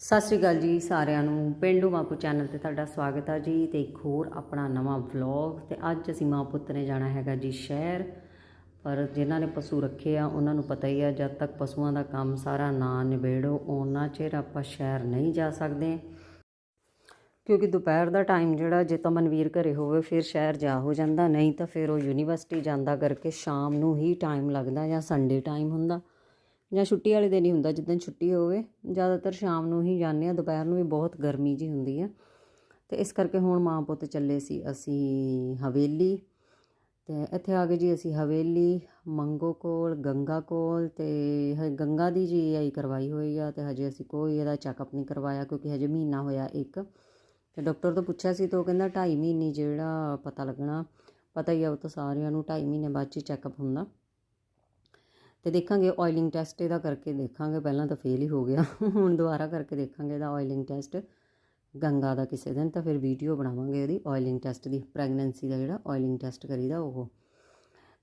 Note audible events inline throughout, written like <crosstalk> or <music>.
ਸਤਿ ਸ਼੍ਰੀ ਅਕਾਲ ਜੀ ਸਾਰਿਆਂ ਨੂੰ। ਪਿੰਡੂ ਮਾਪੂ ਚੈਨਲ ਤੇ ਤੁਹਾਡਾ ਸਵਾਗਤ ਹੈ ਜੀ ਤੇ ਇੱਕ ਹੋਰ ਆਪਣਾ ਨਵਾਂ ਵਲੌਗ। ਤੇ ਅੱਜ ਅਸੀਂ ਮਾਂ ਪੁੱਤ ਨੇ ਜਾਣਾ ਹੈਗਾ ਜੀ ਸ਼ਹਿਰ। ਪਰ ਜਿਨ੍ਹਾਂ ਨੇ ਪਸ਼ੂ ਰੱਖੇ ਆ, ਉਹਨਾਂ ਨੂੰ ਪਤਾ ਹੀ ਆ, ਜਦ ਤੱਕ ਪਸ਼ੂਆਂ ਦਾ ਕੰਮ ਸਾਰਾ ਨਾ ਨਿਬੇੜੋ ਉਹਨਾਂ ਚਿਰ ਆਪਾਂ ਸ਼ਹਿਰ ਨਹੀਂ ਜਾ ਸਕਦੇ। ਕਿਉਂਕਿ ਦੁਪਹਿਰ ਦਾ ਟਾਈਮ ਜਿਹੜਾ, ਜੇ ਤਾਂ ਮਨਵੀਰ ਘਰੇ ਹੋਵੇ, ਫਿਰ ਸ਼ਹਿਰ ਜਾ ਹੋ ਜਾਂਦਾ, ਨਹੀਂ ਤਾਂ ਫਿਰ ਉਹ ਯੂਨੀਵਰਸਿਟੀ ਜਾਂਦਾ ਕਰਕੇ ਸ਼ਾਮ ਨੂੰ ਹੀ ਟਾਈਮ ਲੱਗਦਾ ਜਾਂ ਸੰਡੇ ਟਾਈਮ ਹੁੰਦਾ। ਜਾਂ ਛੁੱਟੀ ਵਾਲੇ ਦਿਨ ਹੀ ਹੁੰਦਾ, ਜਿੱਦਣ ਛੁੱਟੀ ਹੋਵੇ। ਜ਼ਿਆਦਾਤਰ ਸ਼ਾਮ ਨੂੰ ਹੀ ਜਾਂਦੇ ਆ ਦੁਪਹਿਰ ਨੂੰ ਵੀ ਬਹੁਤ ਗਰਮੀ ਜੀ ਹੁੰਦੀ ਆ। ਤੇ ਇਸ ਕਰਕੇ ਹੁਣ ਮਾਂ ਪੁੱਤ ਚੱਲੇ ਸੀ ਅਸੀਂ ਹਵੇਲੀ। ਤੇ ਇੱਥੇ ਆ ਗਏ ਜੀ ਅਸੀਂ ਹਵੇਲੀ, ਮੰਗੋ ਕੋਲ, ਗੰਗਾ ਕੋਲ ਤੇ ਹ- ਗੰਗਾ ਦੀ ਜੀ ਆਈ ਕਰਵਾਈ ਹੋਈ ਆ ਤੇ ਹਜੇ ਅਸੀਂ ਕੋਈ ਇਹਦਾ ਚੈੱਕਅਪ ਨਹੀਂ ਕਰਵਾਇਆ ਕਿਉਂਕਿ ਹਜੇ ਮਹੀਨਾ ਹੋਇਆ ਇੱਕ। ਤੇ ਡਾਕਟਰ ਤੋਂ ਪੁੱਛਿਆ ਸੀ ਤਾਂ ਉਹ ਕਹਿੰਦਾ 2.5 ਮਹੀਨੇ ਜਿਹੜਾ ਪਤਾ ਲੱਗਣਾ। ਪਤਾ ਹੀ ਆ ਉਹ ਤਾਂ ਸਾਰਿਆਂ ਨੂੰ 2.5 ਮਹੀਨੇ ਬਾਅਦ ਚ ਚੈੱਕਅਪ ਹੁੰਦਾ। ਤੇ ਦੇਖਾਂਗੇ ਆਇਲਿੰਗ ਟੈਸਟ ਇਹਦਾ ਕਰਕੇ ਦੇਖਾਂਗੇ, ਪਹਿਲਾਂ ਤਾਂ ਫੇਲ ਹੀ ਹੋ ਗਿਆ। ਹੁਣ ਦੁਬਾਰਾ ਕਰਕੇ ਦੇਖਾਂਗੇ ਇਹਦਾ ਆਇਲਿੰਗ ਟੈਸਟ ਗੰਗਾ ਦਾ ਕਿਸੇ ਦਿਨ, ਤਾਂ ਫਿਰ ਵੀਡੀਓ ਬਣਾਵਾਂਗੇ ਇਹਦੀ ਆਇਲਿੰਗ ਟੈਸਟ ਦੀ ਪ੍ਰੈਗਨੈਂਸੀ ਦਾ ਜਿਹੜਾ ਆਇਲਿੰਗ ਟੈਸਟ ਕਰੀਦਾ ਉਹ।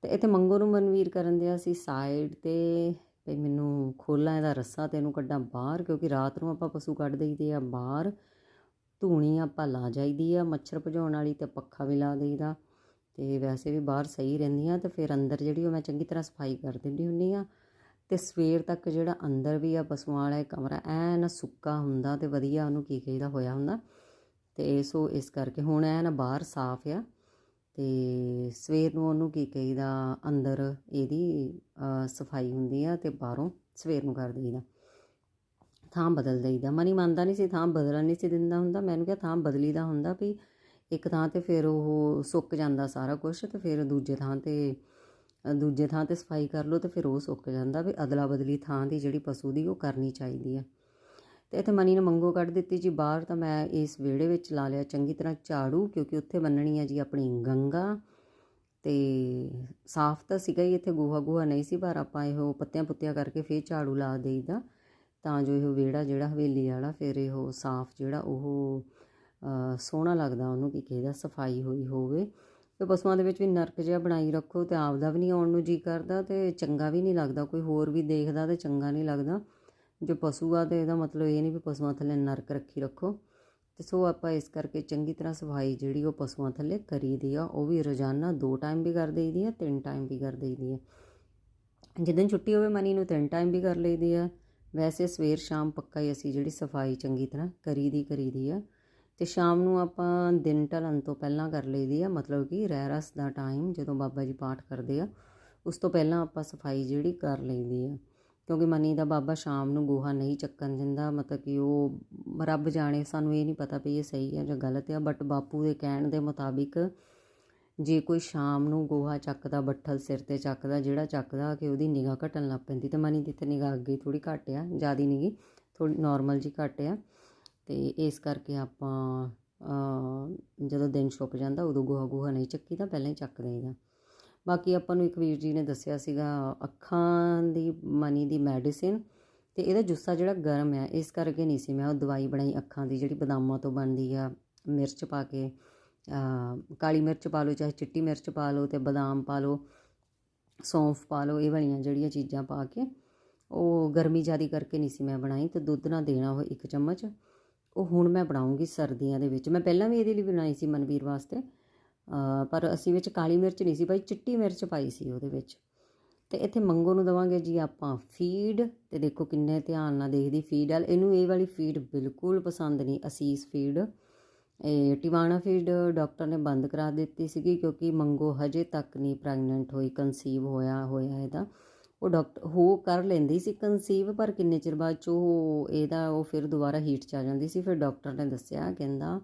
ਤੇ ਇੱਥੇ ਮੰਗੋ ਨੂੰ ਮਨਵੀਰ ਕਰਨ ਦਿਆ ਸੀ ਸਾਈਡ ਤੇ ਵੀ ਮੈਨੂੰ ਖੋਲਾਂ ਇਹਦਾ ਰੱਸਾ ਤੇ ਇਹਨੂੰ ਕੱਢਾਂ ਬਾਹਰ, ਕਿਉਂਕਿ ਰਾਤ ਨੂੰ ਆਪਾਂ ਪਸ਼ੂ ਕੱਢ ਦਈਦੇ ਆ ਬਾਹਰ। ਧੂਣੀ ਆਪਾਂ ਲਾ ਜਾਈਦੀ ਆ ਮੱਛਰ ਭਜਾਉਣ ਵਾਲੀ ਤੇ ਪੱਖਾ ਵੀ ਲਾ ਦਈਦਾ। ਤੇ ਵੈਸੇ ਵੀ ਬਾਹਰ ਸਹੀ ਰਹਿੰਦੀ ਰਹਿੰਦੀਆਂ ਤੇ ਫਿਰ ਅੰਦਰ ਜਿਹੜੀ ਉਹ ਮੈਂ ਚੰਗੀ ਤਰ੍ਹਾਂ ਸਫ਼ਾਈ ਕਰ ਦਿੰਦੀ ਹੁੰਦੀ ਆ ਤੇ ਸਵੇਰ ਤੱਕ ਜਿਹੜਾ ਅੰਦਰ ਵੀ ਆ ਪਸ਼ੂਆਂ ਵਾਲਾ ਇਹ ਕਮਰਾ ਐਨ ਸੁੱਕਾ ਹੁੰਦਾ ਤੇ ਵਧੀਆ ਉਹਨੂੰ ਕੀ ਕਹੀਦਾ ਹੋਇਆ ਹੁੰਦਾ ਤੇ ਸੋ ਇਸ ਕਰਕੇ ਹੁਣ ਐਨ ਬਾਹਰ ਸਾਫ਼ ਆ ਤੇ ਸਵੇਰ ਨੂੰ ਉਹਨੂੰ ਕੀ ਕਹੀਦਾ ਅੰਦਰ ਇਹਦੀ ਸਫ਼ਾਈ ਹੁੰਦੀ ਆ ਤੇ ਬਾਹਰੋਂ ਸਵੇਰ ਨੂੰ ਕਰ ਦਈਦਾ। ਥਾਂ ਬਦਲ ਦਈਦਾ। ਮਨੀ ਮੰਨਦਾ ਨਹੀਂ ਸੀ, ਥਾਂ ਬਦਲਣ ਨਹੀਂ ਸੀ ਦਿੰਦਾ ਹੁੰਦਾ। ਮੈਨੂੰ ਕਿਹਾ ਥਾਂ ਬਦਲੀ ਦਾ ਹੁੰਦਾ ਵੀ ਇੱਕ ਥਾਂ ਤੇ ਫਿਰ ਉਹ ਸੁੱਕ ਜਾਂਦਾ ਸਾਰਾ ਕੁਝ ਤੇ ਫਿਰ ਦੂਜੇ ਥਾਂ ਤੇ, ਦੂਜੇ ਥਾਂ ਤੇ ਸਫ਼ਾਈ ਕਰ ਲਓ ਤੇ ਫਿਰ ਉਹ ਸੁੱਕ ਜਾਂਦਾ ਵੀ ਅਦਲਾ ਬਦਲੀ ਥਾਂ ਦੀ ਜਿਹੜੀ ਪਸ਼ੂ ਦੀ ਉਹ ਕਰਨੀ ਚਾਹੀਦੀ ਹੈ ਤੇ ਇੱਥੇ ਮਨੀ ਨੇ ਮੰਗੋ ਕੱਢ ਦਿੱਤੀ ਜੀ, ਬਾਹਰ ਤਾਂ ਮੈਂ ਇਸ ਵਿਹੜੇ ਵਿੱਚ ਲਾ ਲਿਆ ਚੰਗੀ ਤਰ੍ਹਾਂ ਝਾੜੂ ਕਿਉਂਕਿ ਉੱਥੇ ਬੰਨਣੀ ਹੈ ਜੀ ਆਪਣੀ ਗੰਗਾ ਤੇ ਸਾਫ਼ ਤਾਂ ਸੀਗਾ ਹੀ ਇੱਥੇ ਗੋਹਾ ਗੋਹਾ ਨਹੀਂ ਸੀ, ਪਰ ਆਪਾਂ ਇਹੋ ਪੱਤਿਆਂ ਪੁੱਤਿਆਂ ਕਰਕੇ ਫੇਰ ਝਾੜੂ ਲਾ ਦੇਈਦਾ ਤਾਂ ਜੋ ਇਹ ਵਿਹੜਾ ਜਿਹੜਾ ਹਵੇਲੀ ਵਾਲਾ ਫਿਰ ਇਹੋ ਸਾਫ਼ ਜਿਹੜਾ ਉਹ ਸੋਹਣਾ ਲੱਗਦਾ ਉਹਨੂੰ ਕੀ ਕਹਿੰਦਾ ਸਫ਼ਾਈ ਹੋਈ ਹੋਵੇ। ਤੇ ਪਸ਼ੂਆਂ ਦੇ ਵਿੱਚ ਵੀ ਨਰਕ ਜਿਹਾ ਬਣਾਈ ਰੱਖੋ ਤੇ ਆਪਦਾ ਵੀ ਨਹੀਂ ਆਉਣ ਨੂੰ ਜੀ ਕਰਦਾ ਤੇ ਚੰਗਾ ਵੀ ਨਹੀਂ ਲੱਗਦਾ, ਕੋਈ ਹੋਰ ਵੀ ਦੇਖਦਾ ਤੇ ਚੰਗਾ ਨਹੀਂ ਲੱਗਦਾ। ਜੋ ਪਸ਼ੂ ਆ ਤੇ ਇਹਦਾ ਮਤਲਬ ਇਹ ਨਹੀਂ ਵੀ ਪਸ਼ੂਆਂ ਥੱਲੇ ਨਰਕ ਰੱਖੀ ਰੱਖੋ। ਤੇ ਸੋ ਆਪਾਂ ਇਸ ਕਰਕੇ ਚੰਗੀ ਤਰ੍ਹਾਂ ਸਫ਼ਾਈ ਜਿਹੜੀ ਉਹ ਪਸ਼ੂਆਂ ਥੱਲੇ ਕਰੀ ਦੀ ਆ, ਉਹ ਵੀ ਰੋਜ਼ਾਨਾ ਦੋ ਟਾਈਮ ਵੀ ਕਰ ਦੇਈਦੀ ਆ, ਤਿੰਨ ਟਾਈਮ ਵੀ ਕਰ ਦੇਈਦੀ ਆ। ਜਿੱਦਣ ਛੁੱਟੀ ਹੋਵੇ ਮਨੀ ਨੂੰ ਤਿੰਨ ਟਾਈਮ ਵੀ ਕਰ ਲਈਦੀ ਆ। ਵੈਸੇ ਸਵੇਰ ਸ਼ਾਮ ਪੱਕਾ ਹੀ ਅਸੀਂ ਜਿਹੜੀ ਸਫ਼ਾਈ ਚੰਗੀ ਤਰ੍ਹਾਂ ਕਰੀ ਦੀ ਕਰੀ ਦੀ ਆ। ਤੇ ਸ਼ਾਮ ਨੂੰ ਆਪਾਂ ਦਿਨ ਢਲਣ ਤੋਂ ਪਹਿਲਾਂ ਕਰ ਲਈਦੀ ਆ, ਮਤਲਬ ਕਿ ਰਹਿ ਰਸ ਦਾ ਟਾਈਮ ਜਦੋਂ ਬਾਬਾ ਜੀ ਪਾਠ ਕਰਦੇ ਆ, ਉਸ ਤੋਂ ਪਹਿਲਾਂ ਆਪਾਂ ਸਫ਼ਾਈ ਜਿਹੜੀ ਕਰ ਲਈਦੀ ਆ। ਕਿਉਂਕਿ ਮਨੀ ਦਾ ਬਾਬਾ ਸ਼ਾਮ ਨੂੰ ਗੋਹਾ ਨਹੀਂ ਚੱਕਣ ਦਿੰਦਾ, ਮਤਲਬ ਕਿ ਉਹ ਰੱਬ ਜਾਣੇ, ਸਾਨੂੰ ਇਹ ਨਹੀਂ ਪਤਾ ਵੀ ਇਹ ਸਹੀ ਹੈ ਜਾਂ ਗਲਤ ਹੈ ਬਟ ਬਾਪੂ ਦੇ ਕਹਿਣ ਦੇ ਮੁਤਾਬਿਕ ਜੇ ਕੋਈ ਸ਼ਾਮ ਨੂੰ ਗੋਹਾ ਚੱਕਦਾ, ਬੱਠਲ ਸਿਰ ਤੇ ਚੱਕਦਾ, ਜਿਹੜਾ ਚੱਕਦਾ, ਕਿ ਉਹਦੀ ਨਿਗਾਹ ਘਟਣ ਲੱਗ ਪੈਂਦੀ, ਤੇ ਮਨੀ ਦੀ ਤੇ ਨਿਗਾਹ ਅੱਗੇ ਥੋੜੀ ਘੱਟ ਆ, ਜਿਆਦੀ ਨਹੀਂਗੀ ਥੋੜੀ ਨਾਰਮਲ ਜੀ ਘੱਟ ਆ ਤੇ ਇਸ ਕਰਕੇ ਆਪਾਂ ਜਦੋਂ ਦਿਨ ਛੁਪ ਜਾਂਦਾ, ਉਦੋਂ ਗੋਹਾ ਗੋਹਾ ਨਹੀਂ ਚੱਕੀਦਾ ਪਹਿਲਾਂ ਹੀ ਚੱਕ ਦੇਈਦਾ। ਬਾਕੀ ਆਪਾਂ ਨੂੰ ਇੱਕ ਵੀਰ ਜੀ ਨੇ ਦੱਸਿਆ ਸੀਗਾ ਅੱਖਾਂ ਦੀ, ਮਨੀ ਦੀ ਮੈਡੀਸਿਨ ਤੇ ਇਹਦਾ ਜੁੱਸਾ ਜਿਹੜਾ ਗਰਮ ਹੈ ਇਸ ਕਰਕੇ ਨਹੀਂ ਸੀ ਮੈਂ ਉਹ ਦਵਾਈ ਬਣਾਈ ਅੱਖਾਂ ਦੀ ਜਿਹੜੀ ਬਦਾਮਾਂ ਤੋਂ ਬਣਦੀ ਆ, ਮਿਰਚ ਪਾ ਕੇ ਕਾਲੀ ਮਿਰਚ ਪਾ ਲਓ, ਚਾਹੇ ਚਿੱਟੀ ਮਿਰਚ ਪਾ ਲਓ ਤੇ ਬਦਾਮ ਪਾ ਲਓ, ਸੌਂਫ ਪਾ ਲਓ, ਇਹ ਵਾਲੀਆਂ ਜਿਹੜੀਆਂ ਚੀਜ਼ਾਂ ਪਾ ਕੇ, ਉਹ ਗਰਮੀ ਜ਼ਿਆਦੀ ਕਰਕੇ ਨਹੀਂ ਸੀ ਮੈਂ ਬਣਾਈ ਤੇ ਦੁੱਧ ਨਾਲ ਦੇਣਾ ਉਹ ਇੱਕ ਚਮਚ। ਉਹ ਹੁਣ ਮੈਂ ਬਣਾਉਂਗੀ ਸਰਦੀਆਂ ਦੇ ਵਿੱਚ। ਮੈਂ ਪਹਿਲਾਂ ਵੀ ਇਹਦੇ ਲਈ ਬਣਾਈ ਸੀ ਮਨਵੀਰ ਵਾਸਤੇ। ਪਰ ਅਸੀਂ ਵਿੱਚ ਕਾਲੀ ਮਿਰਚ ਨਹੀਂ ਸੀ ਭਾਈ ਚਿੱਟੀ ਮਿਰਚ ਪਾਈ ਸੀ ਉਹਦੇ ਵਿੱਚ। ਤੇ ਇੱਥੇ ਮੰਗੋ ਨੂੰ ਦਵਾਂਗੇ ਜੀ ਆਪਾਂ ਫੀਡ। ਤੇ ਦੇਖੋ ਕਿੰਨੇ ਧਿਆਨ ਨਾਲ ਦੇਖਦੀ ਫੀਡ ਵਾਲ। ਇਹਨੂੰ ਇਹ ਵਾਲੀ ਫੀਡ ਬਿਲਕੁਲ ਪਸੰਦ ਨਹੀਂ, ਅਸੀਸ ਫੀਡ। ਇਹ ਟਿਵਾਣਾ ਫੀਡ ਡਾਕਟਰ ਨੇ ਬੰਦ ਕਰਾ ਦਿੱਤੀ ਸੀਗੀ ਕਿਉਂਕਿ ਮੰਗੋ ਹਜੇ ਤੱਕ ਨਹੀਂ ਪ੍ਰੈਗਨੈਂਟ ਹੋਈ, ਕਨਸੀਵ ਹੋਇਆ ਹੋਇਆ ਇਹਦਾ। ਉਹ ਡਾਕਟਰ ਹੋ ਕਰ ਲੈਂਦੀ ਸੀ ਕਨਸੀਵ ਪਰ ਕਿੰਨੇ ਚਿਰ ਬਾਅਦ ਚ ਉਹ ਇਹਦਾ, ਉਹ ਫਿਰ ਦੁਬਾਰਾ ਹੀਟ ਚ ਆ ਜਾਂਦੀ ਸੀ। ਫਿਰ ਡਾਕਟਰ ਨੇ ਦੱਸਿਆ, ਕਹਿੰਦਾ,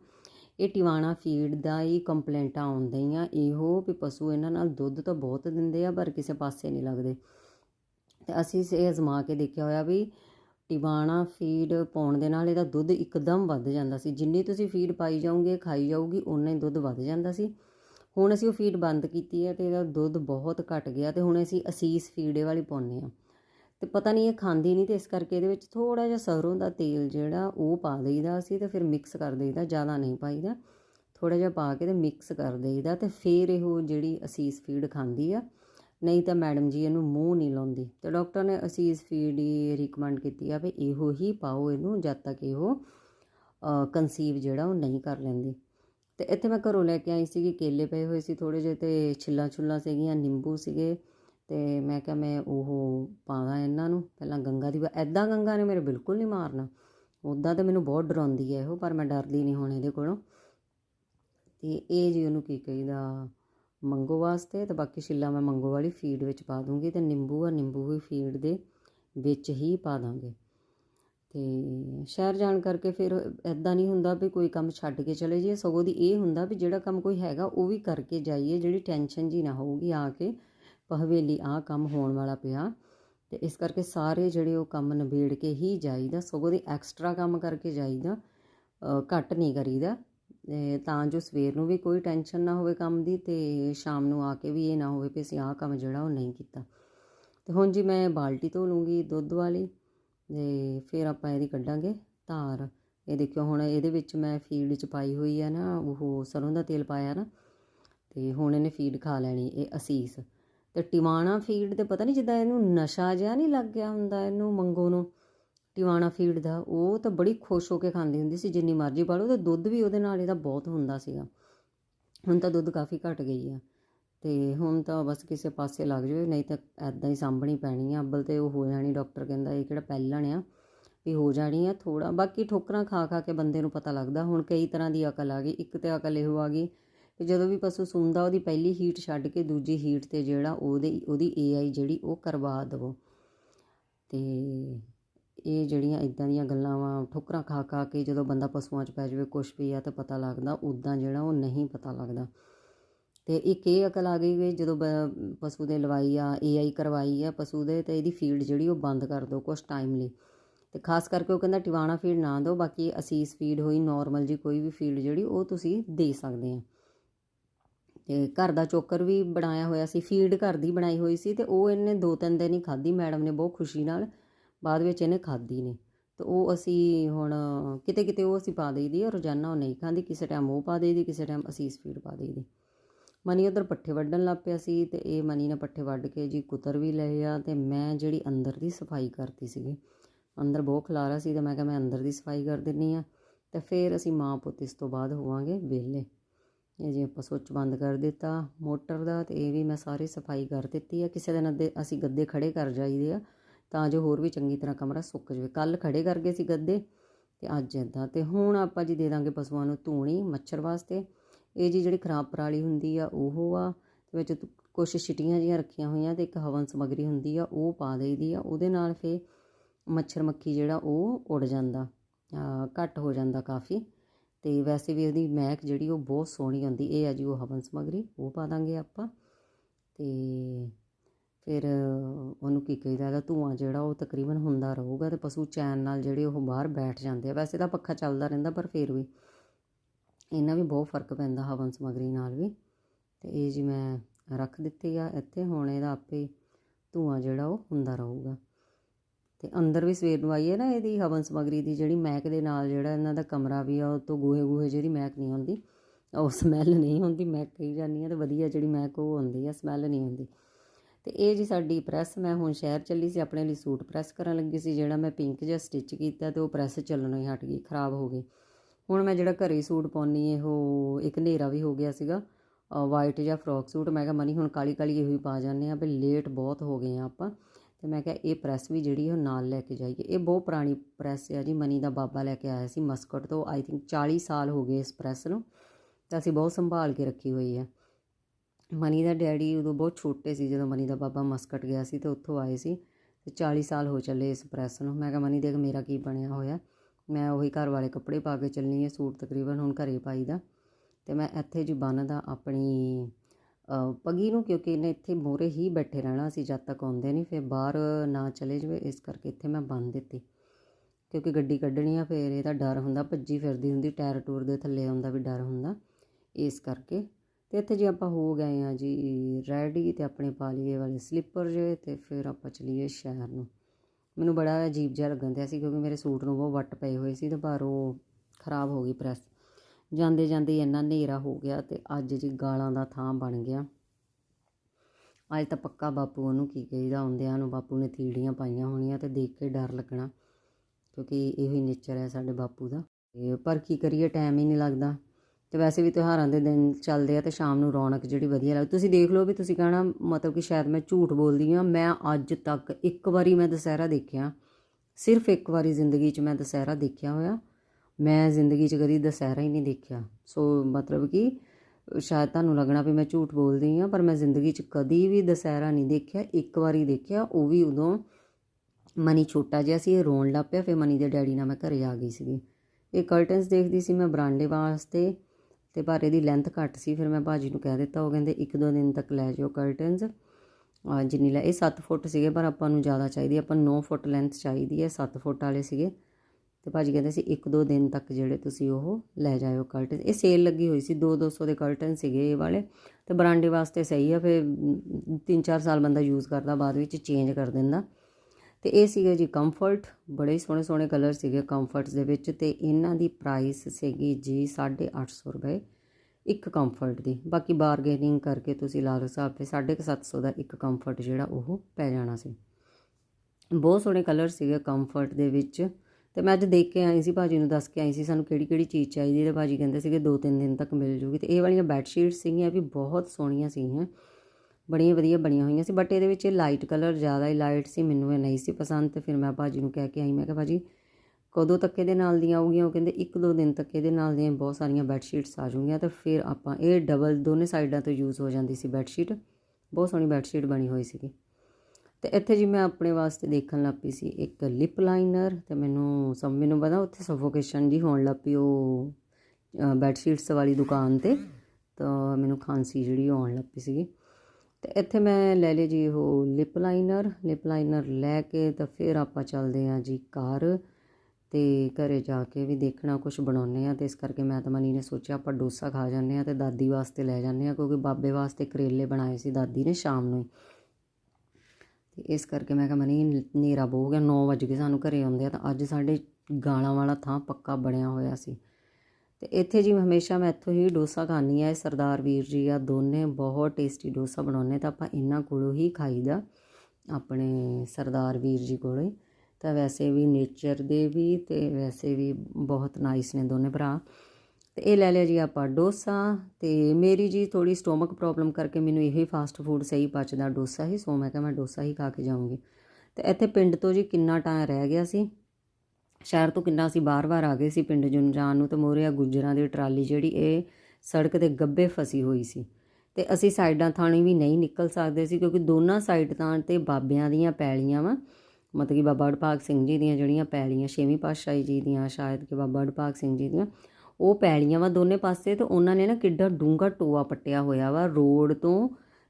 ਇਹ ਟਿਵਾਣਾ ਫੀਡ ਦਾ ਹੀ ਕੰਪਲੇਂਟਾਂ ਆਉਂਦੀਆਂ ਇਹੋ ਵੀ ਪਸ਼ੂ ਇਹਨਾਂ ਨਾਲ ਦੁੱਧ ਤਾਂ ਬਹੁਤ ਦਿੰਦੇ ਆ, ਪਰ ਕਿਸੇ ਪਾਸੇ ਨਹੀਂ ਲੱਗਦੇ। ਤੇ ਅਸੀਂ ਇਹ ਅਜ਼ਮਾ ਕੇ ਦੇਖਿਆ ਹੋਇਆ ਵੀ ਟਿਵਾਣਾ ਫੀਡ ਪਾਉਣ ਦੇ ਨਾਲ ਇਹਦਾ ਦੁੱਧ ਇੱਕਦਮ ਵੱਧ ਜਾਂਦਾ ਸੀ। ਜਿੰਨੀ ਤੁਸੀਂ ਫੀਡ ਪਾਈ ਜਾਓਗੇ, ਖਾਈ ਜਾਊਗੀ ਉਨਾ ਹੀ ਦੁੱਧ ਵੱਧ ਜਾਂਦਾ ਸੀ। ਹੁਣ ਅਸੀਂ ਉਹ ਫੀਡ ਬੰਦ ਕੀਤੀ ਹੈ ਤੇ ਇਹਦਾ ਦੁੱਧ ਬਹੁਤ ਘਟ ਗਿਆ ਤੇ ਹੁਣ ਅਸੀਂ ਅਸੀਸ ਫੀਡ ਇਹ ਵਾਲੀ ਪਾਉਂਦੇ ਆ ਤੇ ਪਤਾ ਨਹੀਂ ਇਹ ਖਾਂਦੀ ਨਹੀਂ ਤੇ ਇਸ ਕਰਕੇ ਇਹਦੇ ਵਿੱਚ ਥੋੜਾ ਜਿਹਾ ਸਰੋਂ ਦਾ ਤੇਲ ਜਿਹੜਾ ਉਹ ਪਾ ਦਈਦਾ ਅਸੀਂ ਤੇ ਫਿਰ ਮਿਕਸ ਕਰ ਦੇਈਦਾ, ਜ਼ਿਆਦਾ ਨਹੀਂ ਪਾਈਦਾ। ਥੋੜਾ ਜਿਹਾ ਪਾ ਕੇ ਤੇ ਮਿਕਸ ਕਰ ਦੇਈਦਾ ਤੇ ਫਿਰ ਇਹੋ ਜਿਹੜੀ ਅਸੀਸ ਫੀਡ ਖਾਂਦੀ ਆ, ਨਹੀਂ ਤਾਂ ਮੈਡਮ ਜੀ ਇਹਨੂੰ ਮੂੰਹ ਨਹੀਂ ਲਾਉਂਦੀ। ਤੇ ਡਾਕਟਰ ਨੇ ਅਸੀਸ ਫੀਡ ਹੀ ਰਿਕਮੈਂਡ ਕੀਤੀ ਆ ਵੀ ਇਹੋ ਹੀ ਪਾਓ ਇਹਨੂੰ ਜਦ ਤੱਕ ਇਹੋ ਕਨਸੀਵ ਜਿਹੜਾ ਉਹ ਨਹੀਂ ਕਰ ਲੈਂਦੀ। ਤੇ ਇੱਥੇ ਮੈਂ ਘਰੋਂ ਲੈ ਕੇ ਆਈ ਸੀਗੀ, ਕੇਲੇ ਪਏ ਹੋਏ ਸੀ ਥੋੜੇ ਜਿਹੇ ਤੇ ਛਿੱਲਾਂ ਛੁੱਲਾਂ ਸੀਗੀਆਂ, ਨਿੰਬੂ ਸੀਗੇ ਤੇ ਮੈਂ ਕਿਹਾ ਮੈਂ ਉਹ ਪਾਵਾਂ ਇਹਨਾਂ ਨੂੰ, ਪਹਿਲਾਂ ਗੰਗਾ ਦੀ ਐਦਾਂ ਗੰਗਾ ਨੇ ਮੇਰੇ ਬਿਲਕੁਲ ਨਹੀਂ ਮਾਰਨਾ। ਉੱਦਾਂ ਤਾਂ ਮੈਨੂੰ ਬਹੁਤ ਡਰਾਉਂਦੀ ਹੈ ਇਹੋ ਪਰ ਮੈਂ ਡਰਦੀ ਨਹੀਂ ਹੁਣ ਇਹਦੇ ਕੋਲੋਂ। ਤੇ ਇਹ ਜੀ ਉਹਨੂੰ ਕੀ ਕਹੀਦਾ, ਮੰਗੋ ਵਾਸਤੇ ਤੇ ਬਾਕੀ ਛਿੱਲਾ ਮੈਂ ਮੰਗੋ ਵਾਲੀ ਫੀਡ ਵਿੱਚ ਪਾ ਦੂੰਗੀ ਤੇ ਨਿੰਬੂ ਆ, ਨਿੰਬੂ ਵੀ ਫੀਡ ਦੇ ਵਿੱਚ ਹੀ ਪਾ ਦਾਂਗੇ। ਤੇ ਸ਼ਹਿਰ ਜਾਣ ਕਰਕੇ ਫਿਰ ਐਦਾਂ ਨਹੀਂ ਹੁੰਦਾ ਵੀ ਕੋਈ ਕੰਮ ਛੱਡ ਕੇ ਚਲੇ ਜਾਈਏ। ਸਗੋਂ ਦੀ ਇਹ ਹੁੰਦਾ ਵੀ ਜਿਹੜਾ ਕੰਮ ਕੋਈ ਹੈਗਾ, ਉਹ ਵੀ ਕਰਕੇ ਜਾਈਏ, ਜਿਹੜੀ ਟੈਨਸ਼ਨ ਜੀ ਨਾ ਹੋਊਗੀ ਆ ਕੇ। ਹਵੇਲੀ ਆ ਕੰਮ ਹੋਣ ਵਾਲਾ ਪਿਆ ਤੇ ਇਸ ਕਰਕੇ ਸਾਰੇ ਜਿਹੜੇ ਉਹ ਕੰਮ ਨਿਬੇੜ ਕੇ ਹੀ ਜਾਈਦਾ। ਸਗੋਂ ਦੀ ਐਕਸਟਰਾ ਕੰਮ ਕਰਕੇ ਜਾਈਦਾ ਘੱਟ ਨਹੀਂ ਕਰੀਦਾ। ਤਾਂ ਜੋ ਸਵੇਰ ਨੂੰ ਵੀ ਕੋਈ ਟੈਨਸ਼ਨ ਨਾ ਹੋਵੇ ਕੰਮ ਦੀ ਤੇ ਸ਼ਾਮ ਨੂੰ ਆ ਕੇ ਵੀ ਇਹ ਨਾ ਹੋਵੇ ਵੀ ਅਸੀਂ ਆਹ ਕੰਮ ਜਿਹੜਾ ਉਹ ਨਹੀਂ ਕੀਤਾ। ਤੇ ਹੁਣ ਜੀ ਮੈਂ ਬਾਲਟੀ ਧੋ ਲੂੰਗੀ ਦੁੱਧ ਵਾਲੀ। ਤੇ ਫਿਰ ਆਪਾਂ ਇਹਦੀ ਕੱਢਾਂਗੇ ਧਾਰ। ਇਹ ਦੇਖਿਓ ਹੁਣ ਇਹਦੇ ਵਿੱਚ ਮੈਂ ਫੀਡ ਚ ਪਾਈ ਹੋਈ ਆ ਨਾ, ਉਹ ਸਰੋਂ ਦਾ ਤੇਲ ਪਾਇਆ ਨਾ ਅਤੇ ਹੁਣ ਇਹਨੇ ਫੀਡ ਖਾ ਲੈਣੀ, ਇਹ ਅਸੀਸ। ਤੇ ਟਿਵਾਣਾ ਫੀਡ ਤੇ ਪਤਾ ਨਹੀਂ ਜਿੱਦਾਂ ਇਹਨੂੰ ਨਸ਼ਾ ਜਿਹਾ ਨਹੀਂ ਲੱਗ ਗਿਆ ਹੁੰਦਾ ਇਹਨੂੰ ਮੰਗੋ ਨੂੰ, ਟਿਵਾਣਾ ਫੀਡ ਦਾ। ਉਹ ਤਾਂ ਬੜੀ ਖੁਸ਼ ਹੋ ਕੇ ਖਾਂਦੀ ਹੁੰਦੀ ਸੀ, ਜਿੰਨੀ ਮਰਜ਼ੀ ਪਾ ਲਓ, ਤੇ ਦੁੱਧ ਵੀ ਉਹਦੇ ਨਾਲ ਇਹਦਾ ਬਹੁਤ ਹੁੰਦਾ ਸੀਗਾ। ਹੁਣ ਤਾਂ ਦੁੱਧ ਕਾਫੀ ਘਟ ਗਈ ਆ। ਅਤੇ ਹੁਣ ਤਾਂ ਬਸ ਕਿਸੇ ਪਾਸੇ ਲੱਗ ਜਾਵੇ ਨਹੀਂ ਤਾਂ ਇੱਦਾਂ ਹੀ ਸਾਂਭਣੀ ਪੈਣੀ ਆ। ਅੱਬਲ ਤਾਂ ਉਹ ਹੋ ਜਾਣੀ, ਡਾਕਟਰ ਕਹਿੰਦਾ ਇਹ ਕਿਹੜਾ ਪਹਿਲਣ ਆ, ਵੀ ਹੋ ਜਾਣੀ ਆ ਥੋੜਾ ਬਾਕੀ ਠੋਕਰਾਂ ਖਾ ਖਾ ਕੇ ਬੰਦੇ ਨੂੰ ਪਤਾ ਲੱਗਦਾ। ਹੁਣ ਕਈ ਤਰ੍ਹਾਂ ਦੀ ਅਕਲ ਆ ਗਈ। ਇੱਕ ਤੇ ਅਕਲ ਇਹੋ ਆ ਗਈ ਕਿ ਜਦੋਂ ਵੀ ਪਸ਼ੂ ਸੁੰਦਾ, ਉਹਦੀ ਪਹਿਲੀ ਹੀਟ ਛੱਡ ਕੇ ਦੂਜੀ ਹੀਟ ਤੇ ਜਿਹੜਾ ਉਹਦੇ, ਉਹਦੀ ਏਆਈ ਜਿਹੜੀ ਉਹ ਕਰਵਾ ਦਵੋ। ਤੇ ਇਹ ਜਿਹੜੀਆਂ ਇਦਾਂ ਦੀਆਂ ਗੱਲਾਂ ਵਾ, ਠੋਕਰਾਂ ਖਾ ਖਾ ਕੇ ਜਦੋਂ ਬੰਦਾ ਪਸ਼ੂਆਂ 'ਚ ਪੈ ਜਾਵੇ, ਕੁਛ ਵੀ ਆ ਤਾਂ ਪਤਾ ਲੱਗਦਾ ਉਦਾਂ ਜਿਹੜਾ ਉਹ ਨਹੀਂ ਪਤਾ ਲੱਗਦਾ। ਅਤੇ ਇੱਕ ਇਹ ਅਕਲ ਆ ਗਈ ਵੀ ਜਦੋਂ ਬ, ਪਸ਼ੂ ਦੇ ਲਵਾਈ ਆ ਏਆਈ ਕਰਵਾਈ ਆ ਪਸ਼ੂ ਦੇ ਤੇ ਇਹਦੀ ਫੀਡ ਜਿਹੜੀ ਉਹ ਬੰਦ ਕਰ ਦਿਓ ਕੁਛ ਟਾਈਮ ਲਈ। ਤੇ ਖਾਸ ਕਰਕੇ ਉਹ ਕਹਿੰਦਾ ਟਿਵਾਣਾ ਫੀਡ ਨਾ ਦਿਓ, ਬਾਕੀ ਅਸੀਸ ਫੀਡ ਹੋਈ ਨੋਰਮਲ ਜੀ ਕੋਈ ਵੀ ਫੀਡ ਜਿਹੜੀ ਉਹ ਤੁਸੀਂ ਦੇ ਸਕਦੇ ਆ। ਤੇ ਘਰ ਦਾ ਚੋਕਰ ਵੀ ਬਣਾਇਆ ਹੋਇਆ ਸੀ ਫੀਡ ਘਰ ਦੀ ਬਣਾਈ ਹੋਈ ਸੀ ਤੇ ਉਹ ਇਹਨੇ ਦੋ ਤਿੰਨ ਦਿਨ ਹੀ ਖਾਧੀ ਮੈਡਮ ਨੇ ਬਹੁਤ ਖੁਸ਼ੀ ਨਾਲ ਬਾਅਦ ਵਿੱਚ ਇਹਨੇ ਖਾਧੀ ਨੇ। ਤੇ ਉਹ ਅਸੀਂ ਹੁਣ ਕਿਤੇ ਕਿਤੇ ਉਹ ਅਸੀਂ ਪਾ ਦੇਈਦੀ ਆ, ਰੋਜ਼ਾਨਾ ਉਹ ਨਹੀਂ ਖਾਂਦੀ, ਕਿਸੇ ਟਾਈਮ ਉਹ ਪਾ ਦੇਈਦੀ, ਕਿਸੇ ਟਾਈਮ ਅਸੀਸ ਫੀਡ ਪਾ ਦੇਈਦੀ। ਮਨੀ ਉਧਰ ਪੱਠੇ ਵੱਢਣ ਲੱਗ ਪਿਆ ਸੀ ਤੇ ਇਹ ਮਨੀ ਨੇ ਪੱਠੇ ਵੱਢ ਕੇ ਜੀ ਕੁਤਰ ਵੀ ਲਏ ਆ ਤੇ ਮੈਂ ਜਿਹੜੀ ਅੰਦਰ ਦੀ ਸਫ਼ਾਈ ਕਰਤੀ ਸੀਗੀ, ਅੰਦਰ ਬਹੁਤ ਖਲਾਰਾ ਸੀ ਤੇ ਮੈਂ ਕਿਹਾ ਮੈਂ ਅੰਦਰ ਦੀ ਸਫ਼ਾਈ ਕਰ ਦਿੰਨੀ ਆ ਤੇ ਫਿਰ ਅਸੀਂ ਮਾਂ ਪੁੱਤ ਇਸ ਤੋਂ ਬਾਅਦ ਹੋਵਾਂਗੇ ਵਿਹਲੇ। ਇਹ ਜੇ ਆਪਾਂ ਸੁੱਚ ਬੰਦ ਕਰ ਦਿੱਤਾ, ਮੋਟਰ ਦਾ ਤੇ ਇਹ ਵੀ ਮੈਂ ਸਾਰੀ ਸਫ਼ਾਈ ਕਰ ਦਿੱਤੀ ਆ। ਕਿਸੇ ਦਿਨ ਅੱਦੇ ਅਸੀਂ ਗੱਦੇ ਖੜੇ ਕਰ ਜਾਈਦੇ ਆ ਤਾਂ ਜੋ ਹੋਰ ਵੀ ਚੰਗੀ ਤਰ੍ਹਾਂ ਕਮਰਾ ਸੁੱਕ ਜਾਵੇ। ਕੱਲ ਖੜੇ ਕਰ ਗਏ ਸੀ ਗੱਦੇ ਤੇ ਅੱਜ ਇਦਾਂ ਤੇ ਹੁਣ ਆਪਾਂ ਜੀ ਦੇ ਦਾਂਗੇ ਪਸ਼ੂਆਂ ਨੂੰ ਧੂਣੀ ਮੱਛਰ ਵਾਸਤੇ ਇਹ ਜੀ ਜਿਹੜੀ ਖਰਾਬ ਪਰਾਲੀ ਹੁੰਦੀ ਆ, ਉਹ ਆ, ਤੇ ਵਿੱਚ ਕੁਝ ਛਿਟੀਆਂ ਜੀਆਂ ਰੱਖੀਆਂ ਹੋਈਆਂ ਤੇ ਇੱਕ ਹਵਨ ਸਮਗਰੀ ਹੁੰਦੀ ਆ, ਉਹ ਪਾ ਦੇਈਦੀ ਆ, ਉਹਦੇ ਨਾਲ ਫੇ ਮੱਛਰ ਮੱਖੀ ਜਿਹੜਾ ਉਹ ਉੱਡ ਜਾਂਦਾ ਘੱਟ ਹੋ ਜਾਂਦਾ ਕਾਫੀ। ਤੇ ਵੈਸੇ ਵੀ ਉਹਦੀ ਮਹਿਕ ਜਿਹੜੀ ਉਹ ਬਹੁਤ ਸੋਹਣੀ ਆਉਂਦੀ ਇਹ ਆ ਜੀ ਉਹ ਹਵਨ ਸਮਗਰੀ, ਉਹ ਪਾ ਦਾਂਗੇ ਆਪਾਂ। ਤੇ ਫਿਰ ਉਹਨੂੰ ਕੀ ਕਹੀਦਾ ਇਹਦਾ ਧੂਆਂ ਜਿਹੜਾ ਉਹ ਤਕਰੀਬਨ ਹੁੰਦਾ ਰਹੂਗਾ ਤੇ ਪਸ਼ੂ ਚੈਨ ਨਾਲ ਜਿਹੜੇ ਉਹ ਬਾਹਰ ਬੈਠ ਜਾਂਦੇ ਆ। ਵੈਸੇ ਤਾਂ ਪੱਖਾ ਚੱਲਦਾ ਰਹਿੰਦਾ ਪਰ ਫਿਰ ਵੀ ਇਹਨਾਂ ਵੀ ਬਹੁਤ ਫ਼ਰਕ ਪੈਂਦਾ ਹਵਨ ਸਮਗਰੀ ਨਾਲ ਵੀ। ਤੇ ਇਹ ਜੀ ਮੈਂ ਰੱਖ ਦਿੱਤੀ ਆ ਇੱਥੇ, ਹੁਣ ਇਹਦਾ ਆਪੇ ਧੂਆਂ ਜਿਹੜਾ ਉਹ ਹੁੰਦਾ ਰਹੂਗਾ। ਤੇ ਅੰਦਰ ਵੀ ਸਵੇਰ ਨੂੰ ਆਈਏ ਨਾ ਇਹਦੀ ਹਵਨ ਸਮਗਰੀ ਦੀ, ਜਿਹੜੀ ਮਹਿਕ ਦੇ ਨਾਲ ਜਿਹੜਾ ਇਹਨਾਂ ਦਾ ਕਮਰਾ ਵੀ ਆ, ਉਹ ਤੋਂ ਗੋਹੇ ਗੋਹੇ ਜਿਹੜੀ ਮਹਿਕ ਨਹੀਂ ਹੁੰਦੀ, ਉਹ ਸਮੈਲ ਨਹੀਂ ਹੁੰਦੀ ਮਹਿਕ ਕਹੀ ਜਾਂਦੀ ਆ ਤੇ ਵਧੀਆ ਜਿਹੜੀ ਮਹਿਕ ਉਹ ਹੁੰਦੀ ਆ, ਸਮੈਲ ਨਹੀਂ ਹੁੰਦੀ। ਤੇ ਇਹ ਜੀ ਸਾਡੀ ਪ੍ਰੈਸ, ਮੈਂ ਹੁਣ ਸ਼ਹਿਰ ਚੱਲੀ ਸੀ, ਆਪਣੇ ਲਈ ਸੂਟ ਪ੍ਰੈਸ ਕਰਨ ਲੱਗੀ ਸੀ, ਜਿਹੜਾ ਮੈਂ ਪਿੰਕ ਜਿਹਾ ਸਟਿਚ ਕੀਤਾ ਤੇ ਉਹ ਪ੍ਰੈਸ ਚੱਲਣੋਂ ਹੀ ਹਟ ਗਈ, ਖਰਾਬ ਹੋ ਗਈ। ਹੁਣ ਮੈਂ ਜਿਹੜਾ ਘਰੇ ਸੂਟ ਪਾਉਣੀ ਉਹ ਇੱਕ ਹਨੇਰਾ ਵੀ ਹੋ ਗਿਆ ਸੀਗਾ ਵਾਈਟ ਜਾਂ ਫਰੋਕ ਸੂਟ। ਮੈਂ ਕਿਹਾ, ਮਨੀ, ਹੁਣ ਕਾਲੀ ਕਾਲੀ ਇਹੋ ਹੀ ਪਾ ਜਾਂਦੇ ਆ ਵੀ ਲੇਟ ਬਹੁਤ ਹੋ ਗਏ ਆ ਆਪਾਂ। ਤੇ ਮੈਂ ਕਿਹਾ, ਇਹ ਪ੍ਰੈਸ ਵੀ ਜਿਹੜੀ ਉਹ ਨਾਲ ਲੈ ਕੇ ਜਾਈਏ। ਇਹ ਬਹੁਤ ਪੁਰਾਣੀ ਪ੍ਰੈਸ ਹੈ ਜੀ, ਮਨੀ ਦਾ ਬਾਬਾ ਲੈ ਕੇ ਆਇਆ ਸੀ ਮਸਕਟ ਤੋਂ। ਆਈ ਥਿੰਕ 40 ਸਾਲ ਹੋ ਗਏ ਇਸ ਪ੍ਰੈਸ ਨੂੰ, ਤਾਂ ਅਸੀਂ ਬਹੁਤ ਸੰਭਾਲ ਕੇ ਰੱਖੀ ਹੋਈ ਹੈ ਮਨੀ ਦਾ ਡੈਡੀ ਉਦੋਂ ਬਹੁਤ ਛੋਟੇ ਸੀ, ਜਦੋਂ ਮਨੀ ਦਾ ਬਾਬਾ ਮਸਕਟ ਗਿਆ ਸੀ ਤੇ ਉੱਥੋਂ ਆਏ ਸੀ, ਤੇ 40 ਸਾਲ ਹੋ ਚੱਲੇ ਇਸ ਪ੍ਰੈਸ ਨੂੰ। ਮੈਂ ਕਿਹਾ, ਮਨੀ, ਦੇਖ ਮੇਰਾ ਕੀ ਬਣਿਆ ਹੋਇਆ? ਮੈਂ ਉਹੀ ਘਰ ਵਾਲੇ ਕੱਪੜੇ ਪਾ ਕੇ ਚੱਲਣੀ ਹੈ ਸੂਟ ਤਕਰੀਬਨ ਹੁਣ ਘਰੇ ਪਾਈਦਾ ਤੇ ਮੈਂ ਇੱਥੇ ਜੀ ਬੰਨਦਾ ਆਪਣੀ ਪਗੀ ਨੂੰ ਕਿਉਂਕਿ ਇਹਨੇ ਇੱਥੇ ਮੋਰੇ ਹੀ ਬੈਠੇ ਰਹਿਣਾ ਸੀ, ਜਦ ਤੱਕ ਆਉਂਦੇ ਨਹੀਂ, ਫਿਰ ਬਾਹਰ ਨਾ ਚਲੇ ਜਾਵੇ, ਇਸ ਕਰਕੇ ਇੱਥੇ ਮੈਂ ਬੰਨ ਦਿੱਤੀ। ਕਿਉਂਕਿ ਗੱਡੀ ਕੱਢਣੀ ਆ, ਫਿਰ ਇਹਦਾ ਡਰ ਹੁੰਦਾ, ਭੱਜੀ ਫਿਰਦੀ ਹੁੰਦੀ, ਟਾਇਰ ਟੂਰ ਦੇ ਥੱਲੇ ਆਉਂਦਾ ਵੀ ਡਰ ਹੁੰਦਾ, ਇਸ ਕਰਕੇ। ਤੇ ਇੱਥੇ ਜੀ ਆਪਾਂ ਹੋ ਗਏ ਆ ਜੀ, ਰੈਡੀ ਤੇ ਆਪਣੇ ਪਾਲੀਏ ਵਾਲੇ ਸਲੀਪਰ ਜੇ, ਤੇ ਫਿਰ ਆਪਾਂ ਚਲੀਏ ਸ਼ਹਿਰ ਨੂੰ। ਮੈਨੂੰ ਬੜਾ ਅਜੀਬ ਜਿਹਾ ਲੱਗਣ ਦਿਆ ਸੀ ਕਿਉਂਕਿ ਮੇਰੇ ਸੂਟ ਨੂੰ ਬਹੁਤ ਵੱਟ ਪਏ ਹੋਏ ਸੀ ਅਤੇ ਪਰ ਉਹ ਖਰਾਬ ਹੋ ਗਈ ਪ੍ਰੈੱਸ। ਜਾਂਦੇ ਜਾਂਦੇ ਇੰਨਾ ਹਨੇਰਾ ਹੋ ਗਿਆ ਅਤੇ ਅੱਜ ਜੀ ਗਾਲਾਂ ਦਾ ਥਾਂ ਬਣ ਗਿਆ। ਅੱਜ ਤਾਂ ਪੱਕਾ ਬਾਪੂ ਉਹਨੂੰ ਕੀ ਕਹੀਦਾ, ਆਉਂਦਿਆਂ ਨੂੰ ਬਾਪੂ ਨੇ ਥੀੜੀਆਂ ਪਾਈਆਂ ਹੋਣੀਆਂ ਅਤੇ ਦੇਖ ਕੇ ਡਰ ਲੱਗਣਾ, ਕਿਉਂਕਿ ਇਹੋ ਹੀ ਨੇਚਰ ਹੈ ਸਾਡੇ ਬਾਪੂ ਦਾ। ਤੇ ਪਰ ਕੀ ਕਰੀਏ, ਟਾਈਮ ਹੀ ਨਹੀਂ ਲੱਗਦਾ। ਤੇ ਵੈਸੇ ਵੀ ਤਿਉਹਾਰਾਂ ਦੇ ਦਿਨ ਚੱਲਦੇ ਆ ਤੇ ਸ਼ਾਮ ਨੂੰ ਰੌਣਕ ਜਿਹੜੀ ਵਧੀਆ ਲੱਗਦੀ। ਤੁਸੀਂ ਦੇਖ ਲਓ ਵੀ ਤੁਸੀਂ ਕਹਿਣਾ ਮਤਲਬ ਕਿ ਸ਼ਾਇਦ ਮੈਂ ਝੂਠ ਬੋਲਦੀ ਆ ਮੈਂ ਅੱਜ ਤੱਕ ਇੱਕ ਵਾਰੀ ਮੈਂ ਦੁਸਹਿਰਾ ਦੇਖਿਆ। ਸਿਰਫ ਇੱਕ ਵਾਰੀ ਜ਼ਿੰਦਗੀ 'ਚ ਮੈਂ ਦੁਸਹਿਰਾ ਦੇਖਿਆ ਹੋਇਆ। ਮੈਂ ਜ਼ਿੰਦਗੀ 'ਚ ਕਦੀ ਦੁਸਹਿਰਾ ਹੀ ਨਹੀਂ ਦੇਖਿਆ। ਸੋ ਮਤਲਬ ਕਿ ਸ਼ਾਇਦ ਤੁਹਾਨੂੰ ਲੱਗਣਾ ਵੀ ਮੈਂ ਝੂਠ ਬੋਲਦੀ ਆ ਪਰ ਮੈਂ ਜ਼ਿੰਦਗੀ 'ਚ ਕਦੀ ਵੀ ਦੁਸਹਿਰਾ ਨਹੀਂ ਦੇਖਿਆ। ਇੱਕ ਵਾਰੀ ਦੇਖਿਆ, ਉਹ ਵੀ ਉਦੋਂ ਮਨੀ ਛੋਟਾ ਜਿਹਾ ਸੀ, ਇਹ ਰੋਣ ਲੱਗ ਪਿਆ, ਫਿਰ ਮਨੀ ਦੇ ਡੈਡੀ ਨਾਲ ਮੈਂ ਘਰੇ ਆ ਗਈ ਸੀਗੀ। ਇਹ ਕਰਟਨਸ ਦੇਖਦੀ ਸੀ ਮੈਂ ਬਰਾਂਡੇ ਵਾਸਤੇ। ਤੇ ਪਰ ਇਹਦੀ ਲੈਂਥ ਘੱਟ ਸੀ, ਫਿਰ ਮੈਂ ਭਾਜੀ ਨੂੰ ਕਹਿ ਦਿੱਤਾ, ਉਹ ਕਹਿੰਦੇ ਇੱਕ ਦੋ ਦਿਨ ਤੱਕ ਲੈ ਜਾਓ ਕਰਟਨਸ ਆ ਜਿੰਨੀ ਲੈ, ਇਹ 7 ਫੁੱਟ ਸੀਗੇ, ਪਰ ਆਪਾਂ ਨੂੰ ਜ਼ਿਆਦਾ ਚਾਹੀਦੀ ਆਪਾਂ 9 ਫੁੱਟ ਲੈਂਥ ਚਾਹੀਦੀ ਹੈ 7 ਫੁੱਟ ਵਾਲੇ ਸੀਗੇ। ਤੇ ਭਾਜੀ ਕਹਿੰਦੇ ਸੀ ਇੱਕ ਦੋ ਦਿਨ ਤੱਕ ਜਿਹੜੇ ਤੁਸੀਂ ਉਹ ਲੈ ਜਾਇਓ ਕਰਟਨ ਇਹ ਸੇਲ ਲੱਗੀ ਹੋਈ ਸੀ 2 200 ਦੇ ਕਰਟਨ ਸੀਗੇ ਇਹ ਵਾਲੇ। ਤੇ ਬਰਾਂਡੇ ਵਾਸਤੇ ਸਹੀ ਆ, ਫਿਰ 3-4 ਸਾਲ ਬੰਦਾ ਯੂਜ਼ ਕਰਦਾ, ਬਾਅਦ ਵਿੱਚ ਚੇਂਜ ਕਰ ਦਿੰਦਾ। ਤੇ ਇਹ ਸੀਗੇ ਜੀ ਕੰਫਰਟ ਬੜੇ ਸੋਹਣੇ ਸੋਹਣੇ ਕਲਰ ਸੀਗੇ ਕੰਫਰਟਸ ਦੇ ਵਿੱਚ ਤੇ ਇਹਨਾਂ ਦੀ ਪ੍ਰਾਈਸ ਸੀਗੀ ਜੀ 850 ਰੁਪਏ ਇੱਕ ਕੰਫਰਟ ਦੀ। ਬਾਕੀ ਬਾਰਗੇਨਿੰਗ ਕਰਕੇ ਤੁਸੀਂ ਲਾ ਲਓ ਹਿਸਾਬ ਤੇ 750 ਦਾ ਇੱਕ ਕੰਫਰਟ ਜਿਹੜਾ ਉਹ ਪੈ ਜਾਣਾ ਸੀ। ਬਹੁਤ ਸੋਹਣੇ ਕਲਰ ਸੀਗੇ ਕੰਫਰਟ ਦੇ ਵਿੱਚ ਤੇ ਮੈਂ ਅੱਜ ਦੇਖ ਕੇ ਆਈ ਸੀ, ਭਾਜੀ ਨੂੰ ਦੱਸ ਕੇ ਆਈ ਸੀ, ਸਾਨੂੰ ਕਿਹੜੀ ਕਿਹੜੀ ਚੀਜ਼ ਚਾਹੀਦੀ ਤੇ ਭਾਜੀ ਕਹਿੰਦੇ ਸੀਗੇ 2-3 ਦਿਨ ਤੱਕ ਮਿਲ ਜੂਗੀ ਤੇ ਇਹ ਵਾਲੀਆਂ ਬੈੱਡ ਸ਼ੀਟਸ ਸੀਗੀਆਂ ਵੀ ਬਹੁਤ ਸੋਹਣੀਆਂ ਸੀਗੀਆਂ। ਬੜੀਆਂ ਵਧੀਆ ਬਣੀਆਂ ਹੋਈਆਂ ਸੀ ਬਟ ਇਹਦੇ ਵਿੱਚ ਇਹ ਲਾਈਟ ਕਲਰ ਜ਼ਿਆਦਾ ਹੀ ਲਾਈਟ ਸੀ, ਮੈਨੂੰ ਇਹ ਨਹੀਂ ਸੀ ਪਸੰਦ, ਤੇ ਫਿਰ ਮੈਂ ਭਾਜੀ ਨੂੰ ਕਹਿ ਕੇ ਆਈ, ਮੈਂ ਕਿਹਾ ਭਾਜੀ ਕਦੋਂ ਤੱਕ ਇਹਦੇ ਨਾਲ ਦੀਆਂ ਆਉਗੀਆਂ ਉਹ ਕਹਿੰਦੇ ਇੱਕ ਦੋ ਦਿਨ ਤੱਕ ਇਹਦੇ ਨਾਲ ਦੀਆਂ ਬਹੁਤ ਸਾਰੀਆਂ ਬੈੱਡ ਸ਼ੀਟਸ ਆ ਜਾਊਗੀਆਂ, ਤਾਂ ਫਿਰ ਆਪਾਂ ਇਹ ਡਬਲ ਦੋਨੇ ਸਾਈਡਾਂ ਤੋਂ ਯੂਜ਼ ਹੋ ਜਾਂਦੀ ਸੀ ਬੈੱਡ ਸ਼ੀਟ ਬਹੁਤ ਸੋਹਣੀ ਬੈੱਡ ਸ਼ੀਟ ਬਣੀ ਹੋਈ ਸੀਗੀ। ਤੇ ਇੱਥੇ ਜੀ ਮੈਂ ਆਪਣੇ ਵਾਸਤੇ ਦੇਖਣ ਲੱਗ ਪਈ ਸੀ ਇੱਕ ਲਿਪ ਲਾਈਨਰ ਤੇ ਮੈਨੂੰ ਸਭ ਮੈਨੂੰ ਪਤਾ ਉੱਥੇ ਸਫੋਕੇਸ਼ਨ ਜੀ ਹੋਣ ਲੱਗ ਪਈ ਉਹ ਬੈੱਡ ਸ਼ੀਟਸ ਵਾਲੀ ਦੁਕਾਨ ਤੇ, ਤਾਂ ਮੈਨੂੰ ਖਾਂਸੀ ਜਿਹੜੀ ਆਉਣ ਲੱਗ ਪਈ ਸੀਗੀ। ਤੇ ਇੱਥੇ ਮੈਂ ਲੈ ਲਈ ਜੀ ਉਹ ਲਿਪ ਲਾਈਨਰ ਲਿਪ ਲਾਈਨਰ ਲੈ ਕੇ ਤਾਂ ਫਿਰ ਆਪਾਂ ਚੱਲਦੇ ਹਾਂ ਜੀ ਘਰ ਤੇ ਘਰੇ ਜਾ ਕੇ ਵੀ ਦੇਖਣਾ ਕੁਝ ਬਣਾਉਨੇ ਆ ਤੇ ਇਸ ਕਰਕੇ ਮੈਂ ਤਾਂ ਮਨੀ ਨੇ ਸੋਚਿਆ ਆਪਾਂ ਡੋਸਾ ਖਾ ਜਾਂਦੇ ਆ ਤੇ ਦਾਦੀ ਵਾਸਤੇ ਲੈ ਜਾਂਦੇ ਆ ਕਿਉਂਕਿ ਬਾਬੇ ਵਾਸਤੇ ਕਰੇਲੇ ਬਣਾਏ ਸੀ ਦਾਦੀ ਨੇ ਸ਼ਾਮ ਨੂੰ ਤੇ ਇਸ ਕਰਕੇ ਮੈਂ ਕਿਹਾ ਮਨੀ, ਹਨੇਰਾ ਬਹੁ ਗਿਆ 9 ਵਜੇ ਗਏ ਸਾਨੂੰ ਘਰੇ ਆਉਂਦੇ ਆ ਤਾਂ ਅੱਜ ਸਾਡੇ ਗਾਲਾਂ ਵਾਲਾ ਥਾਂ ਪੱਕਾ ਬਣਿਆ ਹੋਇਆ ਸੀ। ਤੇ ਇੱਥੇ ਜੀ ਹਮੇਸ਼ਾ ਮੈਂ ਇੱਥੋਂ ਹੀ ਡੋਸਾ ਖਾਣੀ ਆ ਇਹ ਸਰਦਾਰ ਵੀਰ ਜੀ ਆ ਦੋਨੇ ਬਹੁਤ ਟੇਸਟੀ ਡੋਸਾ ਬਣਾਉਂਦੇ ਤਾਂ ਆਪਾਂ ਇਹਨਾਂ ਕੋਲੋਂ ਹੀ ਖਾਈਦਾ, ਆਪਣੇ ਸਰਦਾਰ ਵੀਰ ਜੀ ਕੋਲੇ ਤਾਂ ਵੈਸੇ ਵੀ ਨੇਚਰ ਦੇ ਵੀ ਤੇ ਵੈਸੇ ਵੀ ਬਹੁਤ ਨਾਈਸ ਨੇ ਦੋਨੇ ਭਰਾ। ਤੇ ਇਹ ਲੈ ਲਿਆ ਜੀ ਆਪਾਂ ਡੋਸਾ ਤੇ ਮੇਰੀ ਜੀ ਥੋੜੀ ਸਟੋਮਕ ਪ੍ਰੋਬਲਮ ਕਰਕੇ ਮੈਨੂੰ ਇਹੋ ਹੀ ਫਾਸਟ ਫੂਡ ਸਹੀ ਪਚਦਾ ਡੋਸਾ ਹੀ, ਸੋ ਮੈਂ ਕਿਹਾ ਮੈਂ ਡੋਸਾ ਹੀ ਖਾ ਕੇ ਜਾਊਂਗੀ। ਤੇ ਇੱਥੇ ਪਿੰਡ ਤੋਂ ਜੀ ਕਿੰਨਾ ਟਾਈਮ ਰਹਿ ਗਿਆ ਸੀ ਸ਼ਹਿਰ ਤੋਂ ਕਿੰਨਾ ਅਸੀਂ ਬਾਰ-ਬਾਰ ਆ ਗਏ ਸੀ ਪਿੰਡ ਜੁਨ ਜਾਣ ਨੂੰ, ਤੇ ਮੋਰੇ ਗੁੱਜਰਾਂ ਦੀ ਟਰਾਲੀ ਜਿਹੜੀ ਇਹ ਸੜਕ ਦੇ ਗੱਬੇ ਫਸੀ ਹੋਈ ਸੀ। ਤੇ ਅਸੀਂ ਸਾਈਡਾਂ ਥਾਣੀ ਵੀ ਨਹੀਂ ਨਿਕਲ ਸਕਦੇ ਸੀ, ਕਿਉਂਕਿ ਦੋਨਾਂ ਸਾਈਡ ਤਾਂ ਤੇ ਬਾਬਿਆਂ ਦੀਆਂ ਪੈਲੀਆਂ ਵਾ। ਮਤਲਬ ਕਿ ਬਾਬਾ ਵਡਭਾਗ ਸਿੰਘ ਜੀ ਦੀਆਂ ਜਿਹੜੀਆਂ ਪੈਲੀਆਂ, ਛੇਵੀਂ ਪਾਤਸ਼ਾਹੀ ਜੀ ਦੀਆਂ, ਸ਼ਾਇਦ ਕਿ ਬਾਬਾ ਵਡਭਾਗ ਸਿੰਘ ਜੀ ਦੀਆਂ, ਉਹ ਪੈਲੀਆਂ ਵਾ ਦੋਨੇ ਪਾਸੇ, ਤੇ ਉਹਨਾਂ ਨੇ ਨਾ ਕਿੱਡਾ ਡੂੰਘਾ ਟੋਆ ਪੱਟਿਆ ਹੋਇਆ ਵਾ ਰੋਡ ਤੋਂ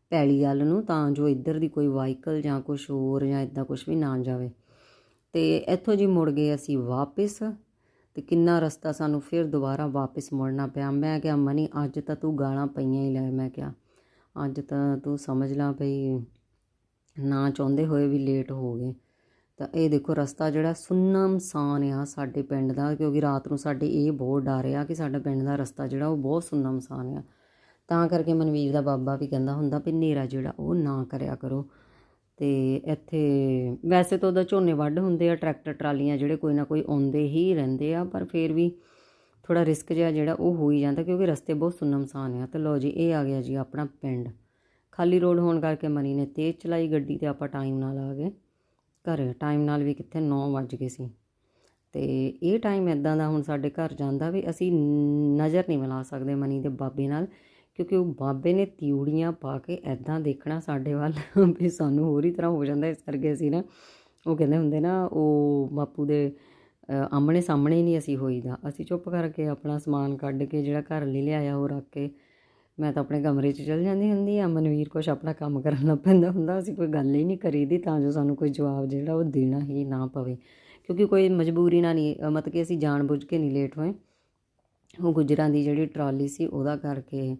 ਪੈਲੀ ਵੱਲ ਨੂੰ, ਤਾਂ ਜੋ ਇੱਧਰ ਦੀ ਕੋਈ ਵਾਹੀਕਲ ਜਾਂ ਕੁਝ ਹੋਰ ਜਾਂ ਇਦਾਂ ਕੁਝ ਵੀ ਨਾ ਜਾਵੇ। ਤੇ ਇੱਥੋਂ ਜੀ ਮੁੜ ਗਏ ਅਸੀਂ ਵਾਪਸ ਤੇ ਕਿੰਨਾ ਰਸਤਾ ਸਾਨੂੰ ਫਿਰ ਦੁਬਾਰਾ ਵਾਪਸ ਮੁੜਨਾ ਪਿਆ। ਮੈਂ ਕਿਹਾ, ਮਨੀ, ਅੱਜ ਤਾਂ ਤੂੰ ਗਾਲਾਂ ਪਈਆਂ ਹੀ ਲੈ। ਮੈਂ ਕਿਹਾ, ਅੱਜ ਤਾਂ ਤੂੰ ਸਮਝ ਲਾ ਭਈ ਨਾ ਚਾਹੁੰਦੇ ਹੋਏ ਵੀ ਲੇਟ ਹੋ ਗਏ। ਤਾਂ ਇਹ ਦੇਖੋ, ਰਸਤਾ ਜਿਹੜਾ ਸੁੰਨਮਸਾਨ ਆ ਸਾਡੇ ਪਿੰਡ ਦਾ, ਕਿਉਂਕਿ ਰਾਤ ਨੂੰ ਸਾਡੇ ਇਹ ਬਹੁਤ ਡਰ ਆ ਕਿ ਸਾਡਾ ਪਿੰਡ ਦਾ ਰਸਤਾ ਜਿਹੜਾ ਉਹ ਬਹੁਤ ਸੁੰਨਮਸਾਨ ਆ। ਤਾਂ ਕਰਕੇ ਮਨਵੀਰ ਦਾ ਬਾਬਾ ਵੀ ਕਹਿੰਦਾ ਹੁੰਦਾ ਵੀ ਹਨੇਰਾ ਜਿਹੜਾ ਉਹ ਨਾ ਕਰਿਆ ਕਰੋ। ਤੇ ਇੱਥੇ ਵੈਸੇ ਤਾਂ ਉਹਦਾ ਝੋਨੇ ਵੱਢ ਹੁੰਦੇ ਆ, ਟਰੈਕਟਰ, ਟਰਾਲੀਆਂ ਜਿਹੜੇ ਕੋਈ ਨਾ ਕੋਈ ਆਉਂਦੇ ਹੀ ਰਹਿੰਦੇ ਆ, ਪਰ ਫਿਰ ਵੀ ਥੋੜਾ ਰਿਸਕ ਜਿਹਾ ਜਿਹੜਾ ਉਹ ਹੋ ਹੀ ਜਾਂਦਾ ਕਿਉਂਕਿ ਰਸਤੇ ਬਹੁਤ ਸੁੰਨਮਸਾਨ ਆ ਤੇ ਲੋ ਜੀ, ਇਹ ਆ ਗਿਆ ਜੀ ਆਪਣਾ ਪਿੰਡ। ਖਾਲੀ ਰੋਡ ਹੋਣ ਕਰਕੇ ਮਨੀ ਨੇ ਤੇਜ਼ ਚਲਾਈ ਗੱਡੀ ਤੇ ਆਪਾਂ ਟਾਈਮ ਨਾਲ ਆ ਗਏ। ਘਰ ਟਾਈਮ ਨਾਲ ਵੀ ਕਿੱਥੇ 9 ਵੱਜ ਗਏ ਸੀ। ਤੇ ਇਹ ਟਾਈਮ ਇਦਾਂ ਦਾ ਹੁਣ ਸਾਡੇ ਘਰ ਜਾਂਦਾ ਵੀ ਅਸੀਂ ਨਜ਼ਰ ਨਹੀਂ ਮਿਲਾ ਸਕਦੇ ਮਨੀ ਦੇ ਬਾਬੇ ਨਾਲ। ਕਿਉਂਕਿ ਉਹ ਬਾਬੇ ਨੇ ਤਿਉੜੀਆਂ ਪਾ ਕੇ ਐਦਾਂ ਦੇਖਣਾ ਸਾਡੇ ਵੱਲ, <laughs> ਵੀ ਸਾਨੂੰ ਹੋਰ ਹੀ ਤਰ੍ਹਾਂ ਹੋ ਜਾਂਦਾ ਇਸ ਕਰਕੇ ਅਸੀਂ ਨਾ, ਉਹ ਕਹਿੰਦੇ ਹੁੰਦੇ ਨਾ, ਉਹ ਬਾਪੂ ਦੇ ਆਮਣੇ ਸਾਹਮਣੇ ਨਹੀਂ ਅਸੀਂ ਹੋਈਦਾ। ਅਸੀਂ ਚੁੱਪ ਕਰਕੇ ਆਪਣਾ ਸਮਾਨ ਕੱਢ ਕੇ ਜਿਹੜਾ ਘਰ ਲਈ ਲਿਆਇਆ ਉਹ ਰੱਖ ਕੇ, ਮੈਂ ਤਾਂ ਆਪਣੇ ਕਮਰੇ 'ਚ ਚਲ ਜਾਂਦੀ ਹੁੰਦੀ ਆ ਮਨਵੀਰ ਕੁਛ ਆਪਣਾ ਕੰਮ ਕਰਨ ਲੱਗ ਪੈਂਦਾ ਹੁੰਦਾ, ਅਸੀਂ ਕੋਈ ਗੱਲ ਹੀ ਨਹੀਂ ਕਰੀਦੀ ਤਾਂ ਜੋ ਸਾਨੂੰ ਕੋਈ ਜਵਾਬ ਜਿਹੜਾ ਉਹ ਦੇਣਾ ਹੀ ਨਾ ਪਵੇ। ਕਿਉਂਕਿ ਕੋਈ ਮਜਬੂਰੀ ਨਾਲ ਨਹੀਂ ਮਤਲਬ ਕਿ ਅਸੀਂ ਜਾਣਬੁੱਝ ਕੇ ਨਹੀਂ ਲੇਟ ਹੋਏ। ਉਹ ਗੁਜਰਾਂ ਦੀ ਜਿਹੜੀ ਟਰਾਲੀ ਸੀ ਉਹਦਾ ਕਰਕੇ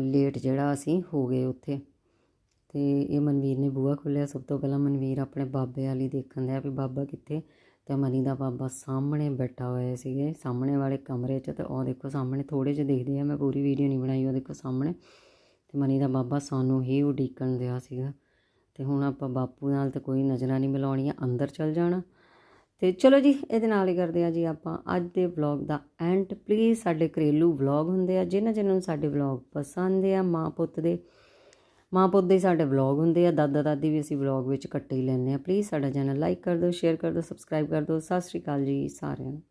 ਲੇਟ ਜਿਹੜਾ ਅਸੀਂ ਹੋ ਗਏ ਉੱਥੇ। ਅਤੇ ਇਹ ਮਨਵੀਰ ਨੇ ਬੂਹਾ ਖੋਲ੍ਹਿਆ। ਸਭ ਤੋਂ ਪਹਿਲਾਂ ਮਨਵੀਰ ਆਪਣੇ ਬਾਬੇ ਵਾਲੀ ਦੇਖਣ ਦਿਆ ਵੀ ਬਾਬਾ ਕਿੱਥੇ? ਤੇ ਮਨੀ ਦਾ ਬਾਬਾ ਸਾਹਮਣੇ ਬੈਠਾ ਹੋਇਆ ਸੀਗੇ। ਸਾਹਮਣੇ ਵਾਲੇ ਕਮਰੇ 'ਚ ਤੇ ਉਹ ਦੇਖੋ ਸਾਹਮਣੇ ਥੋੜੇ ਜਿਹਾ ਦੇਖਦੇ ਆ। ਮੈਂ ਪੂਰੀ ਵੀਡੀਓ ਨਹੀਂ ਬਣਾਈ, ਉਹ ਦੇਖੋ ਸਾਹਮਣੇ। ਤੇ ਮਨੀ ਦਾ ਬਾਬਾ ਸਾਨੂੰ ਹੀ ਉਡੀਕਣ ਦਿਆ ਸੀਗਾ। ਤੇ ਹੁਣ ਆਪਾਂ ਬਾਪੂ ਨਾਲ ਤੇ ਕੋਈ ਨਜ਼ਰਾਂ ਨਹੀਂ ਮਿਲਾਉਣੀਆਂ। ਅੰਦਰ ਚਲ ਜਾਣਾ। ਤੇ ਚਲੋ ਜੀ, ਇਹਦੇ ਨਾਲ ਹੀ ਕਰਦੇ ਆ ਜੀ ਆਪਾਂ ਅੱਜ ਦੇ ਵਲੌਗ ਦਾ ਐਂਡ ਪਲੀਜ਼ ਸਾਡੇ ਘਰੇਲੂ ਵਲੌਗ ਹੁੰਦੇ ਆ, ਜਿਨ੍ਹਾਂ ਜਿਨ੍ਹਾਂ ਨੂੰ ਸਾਡੇ ਵਲੌਗ ਪਸੰਦ ਆ, ਮਾਂ ਪੁੱਤ ਦੇ, ਮਾਂ ਪੁੱਤ ਦੇ ਸਾਡੇ ਵਲੌਗ ਹੁੰਦੇ ਆ, ਦਾਦਾ ਦਾਦੀ ਵੀ ਅਸੀਂ ਵਲੌਗ ਵਿੱਚ ਕੱਟੇ ਹੀ ਲੈਂਦੇ ਆ ਪਲੀਜ਼ ਸਾਡਾ ਚੈਨਲ ਲਾਈਕ ਕਰ ਦਿਓ ਸ਼ੇਅਰ ਕਰ ਦਿਓ ਸਬਸਕ੍ਰਾਈਬ ਕਰ ਦਿਓ। ਸਤਿ ਸ਼੍ਰੀ ਅਕਾਲ ਜੀ ਸਾਰਿਆਂ ਨੂੰ।